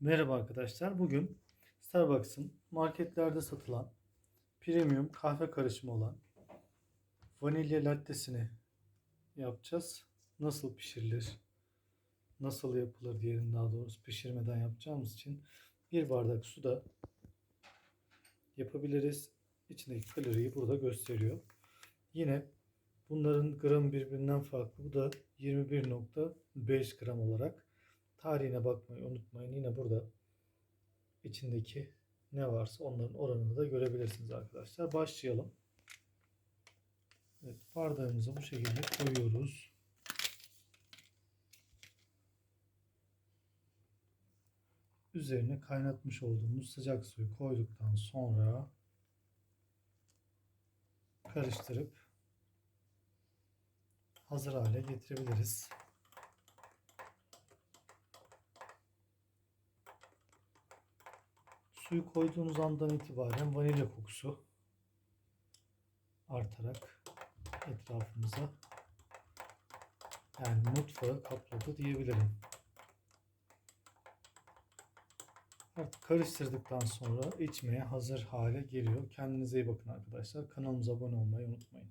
Merhaba arkadaşlar. Bugün Starbucks'ın marketlerde satılan premium kahve karışımı olan vanilya lattesini yapacağız. Nasıl pişirilir? Nasıl yapılır diyelim daha doğrusu pişirmeden yapacağımız için bir bardak suda yapabiliriz. İçindeki kaloriyi burada gösteriyor. Yine bunların gram birbirinden farklı. Bu da 21.5 gram olarak tarihine bakmayı unutmayın. Yine burada içindeki ne varsa onların oranını da görebilirsiniz arkadaşlar. Başlayalım. Evet, bardağımıza bu şekilde koyuyoruz. Üzerine kaynatmış olduğumuz sıcak suyu koyduktan sonra karıştırıp hazır hale getirebiliriz. Suyu koyduğunuz andan itibaren vanilya kokusu artarak etrafımıza yani mutfağı kapladı diyebilirim. Artık karıştırdıktan sonra içmeye hazır hale geliyor. Kendinize iyi bakın arkadaşlar. Kanalımıza abone olmayı unutmayın.